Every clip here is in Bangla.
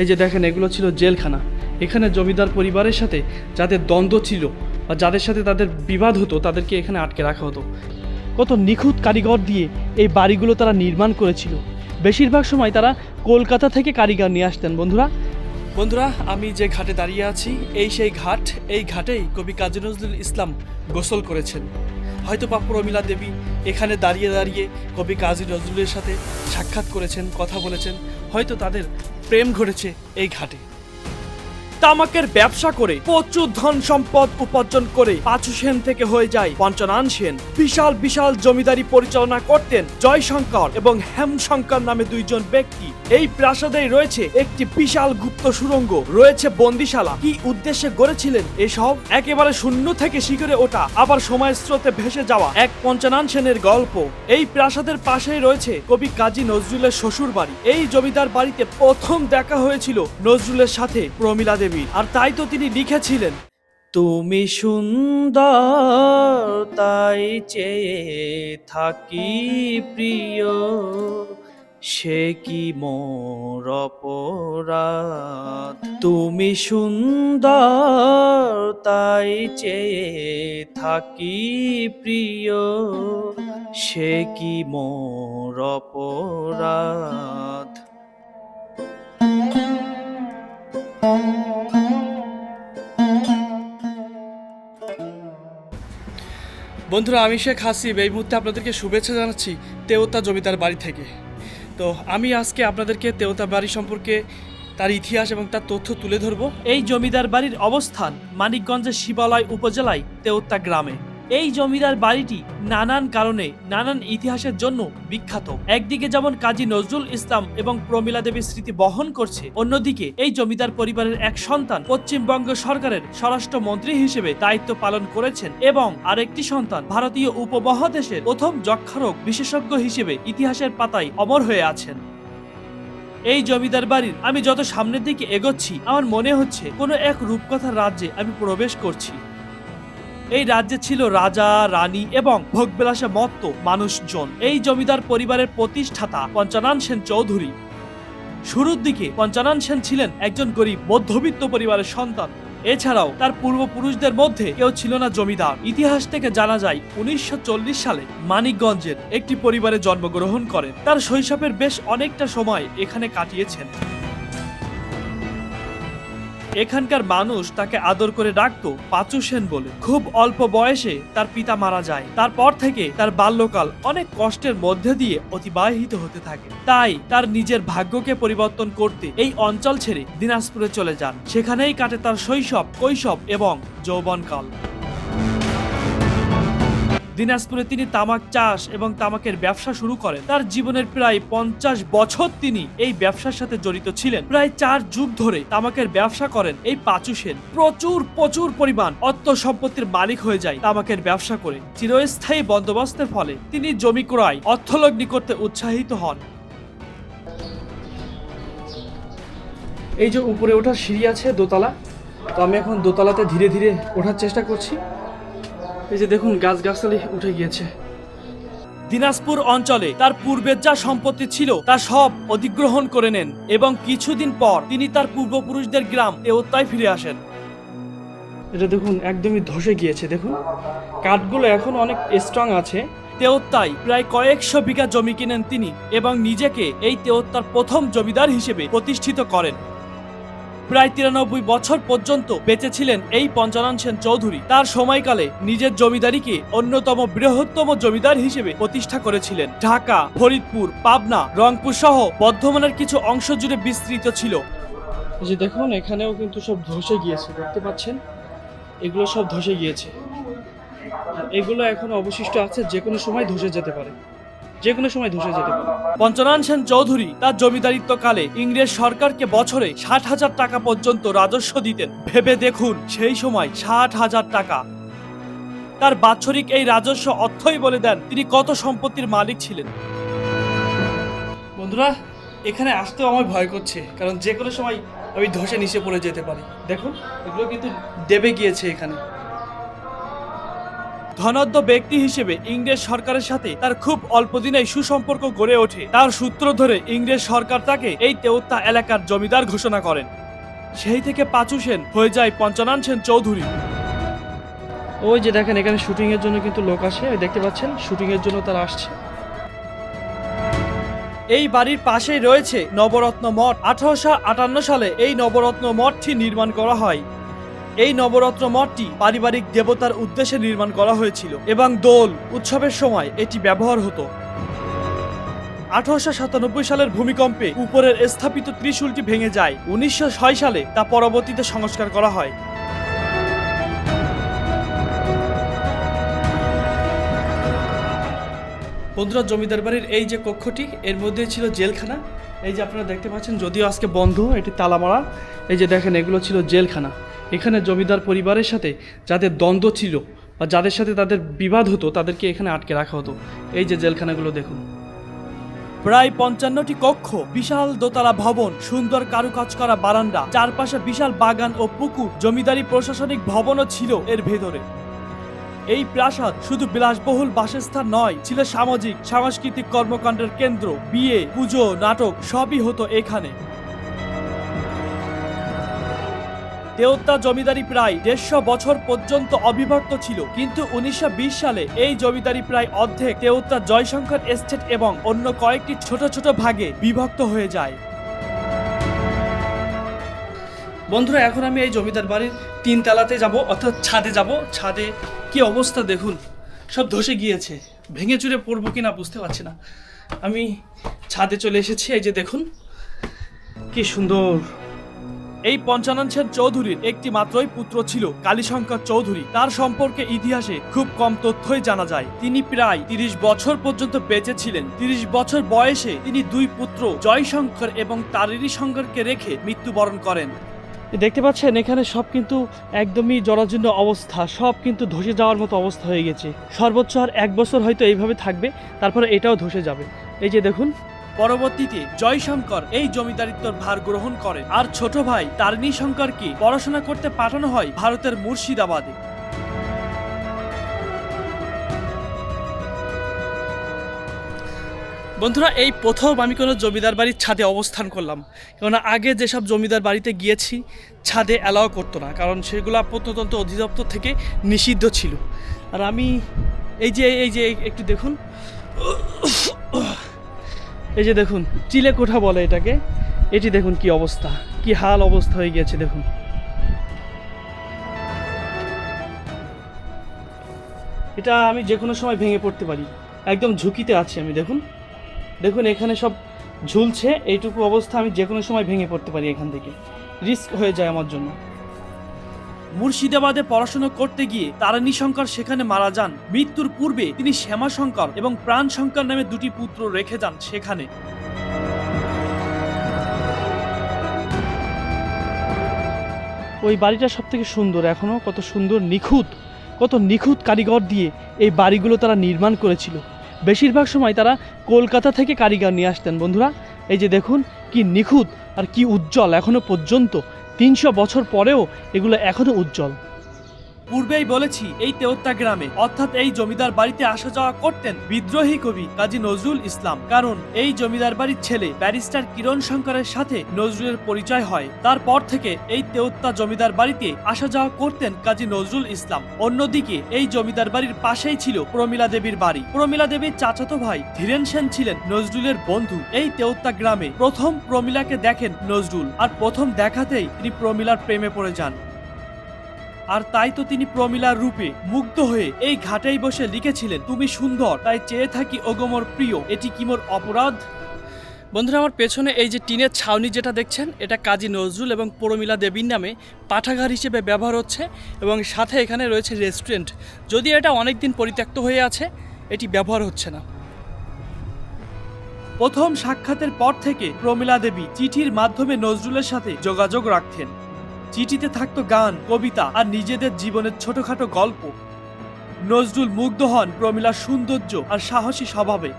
এই যে দেখেন, এগুলো ছিল জেলখানা। এখানে জমিদার পরিবারের সাথে যাদের দ্বন্দ্ব ছিল বা যাদের সাথে তাদের বিবাদ হতো, তাদেরকে এখানে আটকে রাখা হতো। কত নিখুঁত কারিগর দিয়ে এই বাড়িগুলো তারা নির্মাণ করেছিল। বেশিরভাগ সময় তারা কলকাতা থেকে কারিগর নিয়ে আসতেন, বন্ধুরা। বন্ধুরা, আমি যে ঘাটে দাঁড়িয়ে আছি, এই সেই ঘাট, এই ঘাটেই কবি কাজী নজরুল ইসলাম গোসল করেছেন। হয়তো বা প্রমিলা দেবী এখানে দাঁড়িয়ে দাঁড়িয়ে কবি কাজী নজরুলের সাথে সাক্ষাৎ করেছেন, কথা বলেছেন, হয়তো তাদের প্রেম ঘটেছে এই ঘাটে। তামাকের ব্যবসা করে প্রচুর ধন সম্পদ উপার্জন করে পাঁচু সেন থেকে হয়ে যায় পঞ্চনান সেন। বিশাল বিশাল জমিদারি পরিচালনা করতেন জয়শঙ্কর এবং হেমশঙ্কর নামে দুইজন ব্যক্তি। এই প্রাসাদে রয়েছে একটি বিশাল গুপ্ত সুড়ঙ্গ রয়েছে বন্দিশালা। কি উদ্দেশ্যে গড়েছিলেন এসব? একেবারে শূন্য থেকে শিখরে ওঠা, আবার সময়ের স্রোতে ভেসে যাওয়া এক পঞ্চনান সেনের গল্প। এই প্রাসাদের পাশেই রয়েছে কবি কাজী নজরুলের শ্বশুর বাড়ি এই জমিদার বাড়িতে প্রথম দেখা হয়েছিল নজরুলের সাথে প্রমিলা দেবীর আর তাই তো তিনি লিখেছিলেন। তুমি সুন্দর, তাই চেয়ে থাকি প্রিয়, সে কি মোর অপরাধ? তুমি সুন্দর, তাই চেয়ে থাকি প্রিয়, সে কি মোর অপরাধ? বন্ধুরা, আমি শেখ হাসিব। এই মুহূর্তে আপনাদেরকে শুভেচ্ছা জানাচ্ছি তেওতা জমিদার বাড়ি থেকে। তো আমি আজকে আপনাদেরকে তেওতা বাড়ি সম্পর্কে তার ইতিহাস এবং তার তথ্য তুলে ধরব। এই জমিদার বাড়ির অবস্থান মানিকগঞ্জের শিবালয় উপজেলায় তেওতা গ্রামে। এই জমিদার বাড়িটি নানান কারণে, নানান ইতিহাসের জন্য বিখ্যাত। একদিকে যেমন কাজী নজরুল ইসলাম এবং প্রমিলা দেবীর স্মৃতি বহন করছে, অন্যদিকে এই জমিদার পরিবারের এক সন্তান পশ্চিমবঙ্গ সরকারের স্বরাষ্ট্র মন্ত্রী হিসেবে দায়িত্ব পালন করেছেন এবং আরেকটি সন্তান ভারতীয় উপমহাদেশের প্রথম যক্ষারোগ বিশেষজ্ঞ হিসেবে ইতিহাসের পাতায় অমর হয়ে আছেন। এই জমিদার বাড়ির আমি যত সামনের দিকে এগোচ্ছি, আমার মনে হচ্ছে কোনো এক রূপকথার রাজ্যে আমি প্রবেশ করছি। এই রাজ্যে ছিল রাজা, রানী এবং ভোগবিলাসে মত্ত মানুষজন। এই জমিদার পরিবারের প্রতিষ্ঠাতা পঞ্চানন সেন চৌধুরী। শুরুর দিকে পঞ্চানন সেন ছিলেন একজন গরিব, মধ্যবিত্ত পরিবারের সন্তান। এছাড়াও তার পূর্বপুরুষদের মধ্যে কেউ ছিল না জমিদার। ইতিহাস থেকে জানা যায়, উনিশশো চল্লিশ সালে মানিকগঞ্জের একটি পরিবারে জন্মগ্রহণ করেন। তার শৈশবের বেশ অনেকটা সময় এখানে কাটিয়েছেন। এখানকার মানুষ তাকে আদর করে ডাকত পাঁচু সেন বলে। খুব অল্প বয়সে তার পিতা মারা যায়। তারপর থেকে তার বাল্যকাল অনেক কষ্টের মধ্যে দিয়ে অতিবাহিত হতে থাকে। তাই তার নিজের ভাগ্যকে পরিবর্তন করতে এই অঞ্চল ছেড়ে দিনাজপুরে চলে যান। সেখানেই কাটে তার শৈশব, কৈশব এবং যৌবনকাল। দিনাজপুরে তিনি তামাক চাষ এবং তামাকের ব্যবসা শুরু করেন। তার জীবনের প্রায় পঞ্চাশ বছর তিনি এই ব্যবসার সাথে জড়িত ছিলেন। প্রায় চার যুগ ধরে তামাকের ব্যবসা করেন এই পাঁচু সেন। প্রচুর প্রচুর পরিমাণ অর্থ সম্পত্তির মালিক হয়ে যায় তামাকের ব্যবসা করে। চিরস্থায়ী বন্দোবস্তের ফলে তিনি জমি ক্রয়, অর্থলগ্নি করতে উৎসাহিত হন। এই যে উপরে ওঠার সিঁড়ি আছে দোতলা, তো আমি এখন দোতলাতে ধীরে ধীরে ওঠার চেষ্টা করছি। এই যে দেখুন গাছ গাছালি উঠে গিয়েছে। দিনাজপুর অঞ্চলে তার পূর্বের যা সম্পত্তি ছিল তা সব অধিগ্রহণ করে নেন এবং কিছুদিন পর তিনি তার পূর্বপুরুষদের গ্রাম তেওত্তায় ফিরে আসেন। এটা দেখুন একদমই ধসে গিয়েছে দেখুন। কাঠগুলো এখন অনেক স্ট্রং আছে। তেওত্তায় প্রায় কয়েকশো বিঘা জমি কিনেন তিনি এবং নিজেকে এই তেওত্তার প্রথম জমিদার হিসেবে প্রতিষ্ঠিত করেন। প্রায় তিরানব্বই বছর পর্যন্ত বেঁচে ছিলেন এই পঞ্চানন সেন চৌধুরী। তার সময়কালে নিজের জমিদারিকে অন্যতম বৃহত্তম জমিদার হিসেবে প্রতিষ্ঠা করেছিলেন। ঢাকা, ফরিদপুর, পাবনা, রংপুর সহ বর্ধমানের কিছু অংশ জুড়ে বিস্তৃত ছিল। যে দেখুন, এখানেও কিন্তু সব ধসে গিয়েছে, দেখতে পাচ্ছেন? এগুলো সব ধসে গিয়েছে। এগুলো এখন অবশিষ্ট আছে যে কোনো সময় ধসে যেতে পারে। যে কোনো সময় ধসে যেতে পারে। পঞ্চনান সেন চৌধুরী তার জমিদারিত্ব কালে ইংরেজ সরকারকে বছরে ষাট হাজার টাকা পর্যন্ত রাজস্ব দিতেন। ভেবে দেখুন, সেই সময় ষাট হাজার টাকা। তার বাৎসরিক এই রাজস্ব অর্থই বলে দেন তিনি কত সম্পত্তির মালিক ছিলেন। বন্ধুরা, এখানে আসতেও আমার ভয় করছে, কারণ যে কোনো সময় আমি ধসে নিচে পড়ে যেতে পারি। দেখুন, এগুলো কিন্তু দেবে গিয়েছে এখানে। ধনাঢ্য ব্যক্তি হিসেবে ইংরেজ সরকারের সাথে তার খুব অল্প দিনেই সুসম্পর্ক গড়ে ওঠে। তার সূত্র ধরে ইংরেজ সরকার তাকে এই তেওত্তা এলাকার জমিদার ঘোষণা করেন। সেই থেকে পাঁচু সেন হয়ে যায় পঞ্চানন সেন চৌধুরী। ওই যে দেখেন এখানে শুটিং এর জন্য কিন্তু লোক আসে দেখতে পাচ্ছেন? শুটিং এর জন্য তারা আসছে। এই বাড়ির পাশেই রয়েছে নবরত্ন মঠ। আঠারোশো আটান্ন সালে এই নবরত্ন মঠটি নির্মাণ করা হয়। এই নবরত্ন মঠটি পারিবারিক দেবতার উদ্দেশ্যে নির্মাণ করা হয়েছিল এবং দোল উৎসবের সময় এটি ব্যবহার হতো। আঠারোশো সাতানব্বই সালের ভূমিকম্পে উপরের স্থাপিত ত্রিশূলটি ভেঙে যায়। উনিশশো ছয় সালে তা পরবর্তীতে সংস্কার করা হয়। বন্ধুরা, জমিদার বাড়ির এই যে কক্ষটি, এর মধ্যে ছিল জেলখানা। এই যে আপনারা দেখতে পাচ্ছেন, যদিও আজকে বন্ধ, এটি তালা মারা এই যে দেখেন, এগুলো ছিল জেলখানা। এখানে জমিদার পরিবারের সাথে যাদের দ্বন্দ্ব ছিল বা যাদের সাথে তাদের বিবাদ হতো, তাদেরকে এখানে আটকে রাখা হতো। এই যে জেলখানাগুলো দেখুন। প্রায় পঞ্চান্নটি কক্ষ, বিশাল দোতলা ভবন, সুন্দর কারুকাজ করা বারান্দা, চারপাশে বিশাল বাগান ও পুকুর, জমিদারি প্রশাসনিক ভবনও ছিল এর ভেতরে। এই প্রাসাদ শুধু বিলাসবহুল বাসস্থান নয়, ছিল সামাজিক, সাংস্কৃতিক কর্মকাণ্ডের কেন্দ্র, বিয়ে, পুজো, নাটক, সবই হতো এখানে। তেওত্তা জমিদারি প্রায় দেড়শো বছর পর্যন্ত অবিভক্ত ছিল। কিন্তু উনিশশো বিশ সালে এই জমিদারি প্রায় অর্ধেক তেওত্তা জয়শঙ্কর এস্টেট এবং অন্য কয়েকটি ছোট ছোট ভাগে বিভক্ত হয়ে যায়। বন্ধুরা, এখন আমি এই জমিদার বাড়ির তিন তালাতে যাব, অর্থাৎ ছাদে যাব। ছাদে কি অবস্থা দেখুন, সব ধসে গিয়েছে। ভেঙে চুরে পড়ব কিনা বুঝতে পারছি না। আমি ছাদে চলে এসেছি, এই যে দেখুন, কি সুন্দর এই পঞ্চানন সেন চৌধুরীর একটি মাত্রই পুত্র ছিল, কালীশঙ্কর চৌধুরী। তার সম্পর্কে ইতিহাসে খুব কম তথ্যই জানা যায়। তিনি প্রায় তিরিশ বছর পর্যন্ত বেঁচে ছিলেন। তিরিশ বছর বয়সে তিনি দুই পুত্র, জয়শঙ্কর এবং তারিণী শঙ্করকে রেখে মৃত্যুবরণ করেন। দেখতে পাচ্ছেন, এখানে সব কিন্তু একদমই জরাজীর্ণ অবস্থা, সব কিন্তু ধসে যাওয়ার মতো অবস্থা হয়ে গেছে। সর্বোচ্চ আর এক বছর হয়তো এইভাবে থাকবে, তারপরে এটাও ধসে যাবে। এই যে দেখুন পরবর্তীতে জয়শঙ্কর এই জমিদারিত্বর ভার গ্রহণ করেন আর ছোট ভাই তারিণী শঙ্করকে পড়াশোনা করতে পাঠানো হয় ভারতের মুর্শিদাবাদে। বন্ধুরা, এই প্রথম আমি কোনো জমিদার বাড়ির ছাদে অবস্থান করলাম। কেননা আগে যেসব জমিদার বাড়িতে গিয়েছি, ছাদে অ্যালাও করতো না, কারণ সেগুলো প্রত্নতন্ত্র অধিদপ্তর থেকে নিষিদ্ধ ছিল। আর আমি এই যে এই যে একটু দেখুন। এই যে দেখুন, চিলে কোঠা বলে এটাকে। এটি দেখুন কি অবস্থা, কি হাল অবস্থা হয়ে গিয়েছে, দেখুন। এটা আমি যে কোনো সময় ভেঙে পড়তে পারি, একদম ঝুঁকিতে আছি আমি, দেখুন। দেখুন, এখানে সব ঝুলছে, এইটুকু অবস্থা আমি যে কোনো সময় ভেঙে পড়তে পারি এখান থেকে। রিস্ক হয়ে যায় আমার জন্য। মুর্শিদাবাদে পড়াশোনা করতে গিয়ে তারিণী শঙ্কর সেখানে মারা যান। মৃত্যুর পূর্বে তিনি শ্যামা শঙ্কর এবং প্রাণ শঙ্কর নামে দুটি পুত্র রেখে যান সেখানে। ওই বাড়িটা সব থেকে সুন্দর, এখনও কত সুন্দর, নিখুঁত, কত নিখুঁত কারিগর দিয়ে এই বাড়িগুলো তারা নির্মাণ করেছিল। বেশিরভাগ সময় তারা কলকাতা থেকে কারিগর নিয়ে আসতেন বন্ধুরা। এই যে দেখুন, কি নিখুঁত আর কি উজ্জ্বল এখনও পর্যন্ত। তিনশো বছর পরেও এগুলো এখনও উজ্জ্বল। পূর্বেই বলেছি, এই তেওত্তা গ্রামে, অর্থাৎ এই জমিদার বাড়িতে আসা যাওয়া করতেন বিদ্রোহী কবি কাজী নজরুল ইসলাম। কারণ এই জমিদার বাড়ির ছেলে ব্যারিস্টার কিরণ শঙ্করের সাথে নজরুলের পরিচয় হয়। তারপর থেকে এই তেওত্তা জমিদার বাড়িতে আসা যাওয়া করতেন কাজী নজরুল ইসলাম। অন্যদিকে এই জমিদার বাড়ির পাশেই ছিল প্রমিলা দেবীর বাড়ি। প্রমিলা দেবীর চাচাতো ভাই ধীরেন সেন ছিলেন নজরুলের বন্ধু। এই তেওত্তা গ্রামে প্রথম প্রমিলাকে দেখেন নজরুল। আর প্রথম দেখাতেই তিনি প্রমিলার প্রেমে পড়ে যান। আর তাই তো তিনি প্রমিলার রূপে মুগ্ধ হয়ে এই ঘাটেই বসে লিখেছিলেন, তুমি সুন্দর, তাই চেয়ে থাকি ওগমর প্রিয়, এটি কি মোর অপরাধ? বন্ধুরা, আমার পেছনে এই যে টিনের ছাউনি যেটা দেখছেন, এটা কাজী নজরুল এবং প্রমিলা দেবীর নামে পাঠাগার হিসেবে ব্যবহার হচ্ছে এবং সাথে এখানে রয়েছে রেস্টুরেন্ট। যদি এটা অনেকদিন পরিত্যক্ত হয়ে আছে, এটি ব্যবহার হচ্ছে না। প্রথম সাক্ষাতের পর থেকে প্রমিলা দেবী চিঠির মাধ্যমে নজরুলের সাথে যোগাযোগ রাখতেন। চিঠিতে থাকতো গান, কবিতা আর নিজেদের জীবনের ছোটখাটো গল্প। নজরুল মুগ্ধ হন প্রমিলার সৌন্দর্য আর সাহসী স্বভাবে।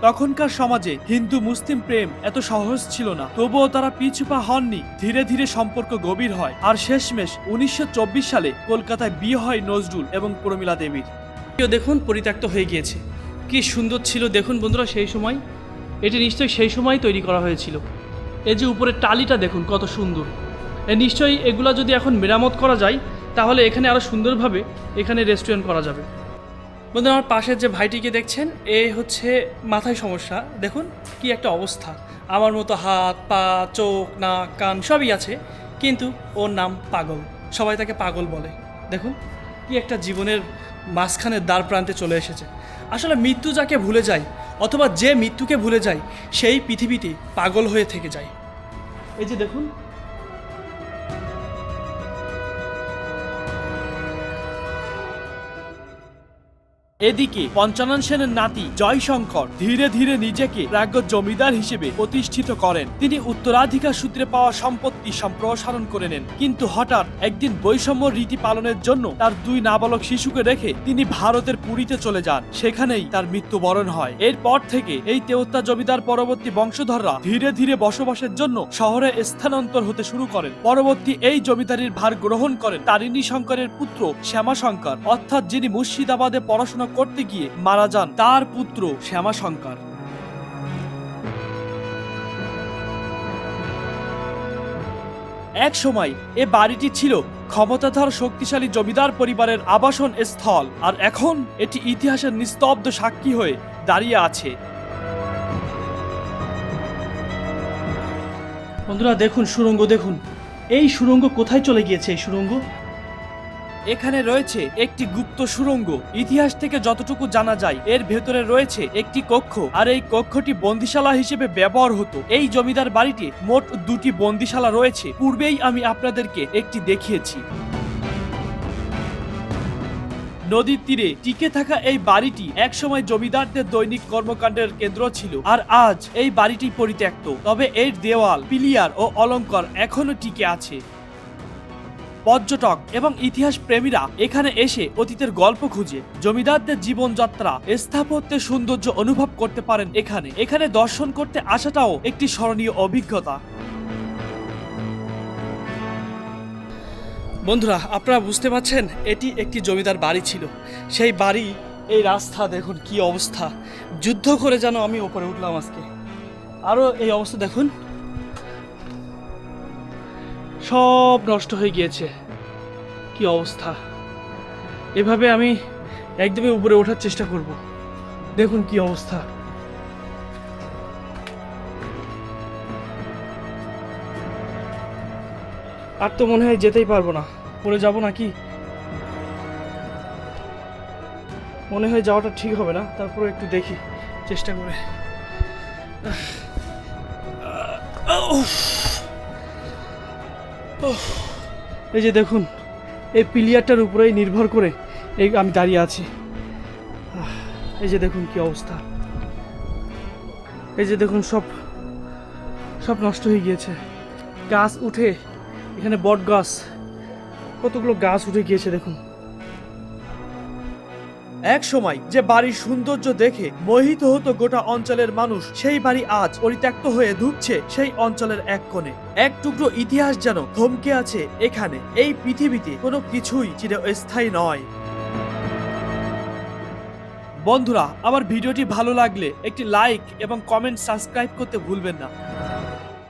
তখনকার সমাজে হিন্দু মুসলিম প্রেম এত সহজ ছিল না, তবুও তারা পিছুপা হননি, ধীরে ধীরে সম্পর্ক গভীর হয় আর শেষমেশ উনিশশো চব্বিশ সালে কলকাতায় বিয়ে হয় নজরুল এবং প্রমিলা দেবীর। দেখুন, পরিত্যক্ত হয়ে গিয়েছে। কি সুন্দর ছিল, দেখুন বন্ধুরা, সেই সময়। এটি নিশ্চয়ই সেই সময় তৈরি করা হয়েছিল। এই যে উপরে টালিটা দেখুন, কত সুন্দর। নিশ্চয়ই এগুলো যদি এখন মেরামত করা যায়, তাহলে এখানে আরও সুন্দরভাবে এখানে রেস্টুরেন্ট করা যাবে। বন্ধু আমার পাশের যে ভাইটিকে দেখছেন, এ হচ্ছে মাথায় সমস্যা। দেখুন কি একটা অবস্থা। আমার মতো হাত, পা, চোখ, নাক, কান সবই আছে, কিন্তু ওর নাম পাগল। সবাই তাকে পাগল বলে। দেখুন কি একটা জীবনের মাঝখানে দ্বার প্রান্তে চলে এসেছে। আসলে মৃত্যু যাকে ভুলে যায়, অথবা যে মৃত্যুকে ভুলে যায়, সেই পৃথিবীতে পাগল হয়ে থেকে যায়। এই যে দেখুন এদিকে পঞ্চানন সেনের নাতি জয়শঙ্কর ধীরে ধীরে নিজেকে প্রাজ্ঞ জমিদার হিসেবে প্রতিষ্ঠিত করেন। তিনি উত্তরাধিকার সূত্রে পাওয়া সম্পত্তি সম্প্রসারণ করে নেন। কিন্তু হঠাৎ একদিন বৈষম্য রীতি পালনের জন্য তার দুই নাবালক শিশুকে রেখে তিনি ভারতের পুরীতে চলে যান। সেখানেই তার মৃত্যুবরণ হয়। এরপর থেকে এই তেওত্তা জমিদার পরবর্তী বংশধররা ধীরে ধীরে বসবাসের জন্য শহরে স্থানান্তর হতে শুরু করেন। পরবর্তী এই জমিদারির ভার গ্রহণ করেন তারিণী শঙ্করের পুত্র শ্যামা শঙ্কর অর্থাৎ যিনি মুর্শিদাবাদে পড়াশোনা করতে গিয়ে মারা যান তার পুত্র শ্যামা শঙ্কর এক সময় এ বাড়িটি ছিল ক্ষমতাধর শক্তিশালী জমিদার পরিবারের আবাসন স্থল, আর এখন এটি ইতিহাসের নিস্তব্ধ সাক্ষী হয়ে দাঁড়িয়ে আছে। বন্ধুরা, দেখুন সুড়ঙ্গ দেখুন। এই সুড়ঙ্গ কোথায় চলে গিয়েছে? এই সুড়ঙ্গ এখানে রয়েছে একটি গুপ্ত সুড়ঙ্গ ইতিহাস থেকে যতটুকু জানা যায়, এর ভেতরে রয়েছে একটি কক্ষ, আর এই কক্ষটি বন্দিশালা হিসেবে ব্যবহার হতো। এই জমিদার বাড়িটি মোট দুটি বন্দিশালা রয়েছে। পূর্বেই আমি আপনাদেরকে একটি দেখিয়েছি। নদীর তীরে টিকে থাকা এই বাড়িটি একসময় জমিদারদের দৈনিক কর্মকাণ্ডের কেন্দ্র ছিল, আর আজ এই বাড়িটি পরিত্যক্ত। তবে এর দেওয়াল, পিলিয়ার ও অলংকার এখনও টিকে আছে। পর্যটক এবং ইতিহাস প্রেমীরা এখানে এসে অতীতের গল্প খুঁজে। জমিদারদের জীবনযাত্রা, স্থাপত্যের সৌন্দর্য অনুভব করতে পারেন এখানে। এখানে দর্শন করতে আসাটাও একটি স্মরণীয় অভিজ্ঞতা। বন্ধুরা, আপনারা বুঝতে পারছেন, এটি একটি জমিদার বাড়ি ছিল। সেই বাড়ি, এই রাস্তা, দেখুন কি অবস্থা। যুদ্ধ করে যেন আমি ওপরে উঠলাম আজকে। আরও এই অবস্থা দেখুন। সব নষ্ট হয়ে গিয়েছে। কি অবস্থা? এভাবে আমি একদমই উপরে ওঠার চেষ্টা করব। দেখুন কি অবস্থা। আর তো মনে হয় যেতেই পারব না। পড়ে যাব নাকি? মনে হয় যাওয়াটা ঠিক হবে না। তারপরে একটু দেখি, চেষ্টা করে। এই যে দেখুন, এই পিলিয়ারটার উপরেই নির্ভর করে এই আমি দাঁড়িয়ে আছি। এই যে দেখুন কি অবস্থা। এই যে দেখুন সব সব নষ্ট হয়ে গিয়েছে। গাছ উঠে, এখানে বট গাছ, কতগুলো গাছ উঠে গিয়েছে দেখুন। এক সময় যে বাড়ির সৌন্দর্য দেখে মোহিত হতো গোটা অঞ্চলের মানুষ, সেই বাড়ি আজ পরিত্যক্ত হয়ে ধুকছে সেই অঞ্চলের এক কোণে। এক টুকরো ইতিহাস যেন থমকে আছে এখানে, এই পৃথিবীতে কোনো কিছুই চিরস্থায়ী নয়। বন্ধুরা, আমার ভিডিওটি ভালো লাগলে একটি লাইক এবং কমেন্ট সাবস্ক্রাইব করতে ভুলবেন না।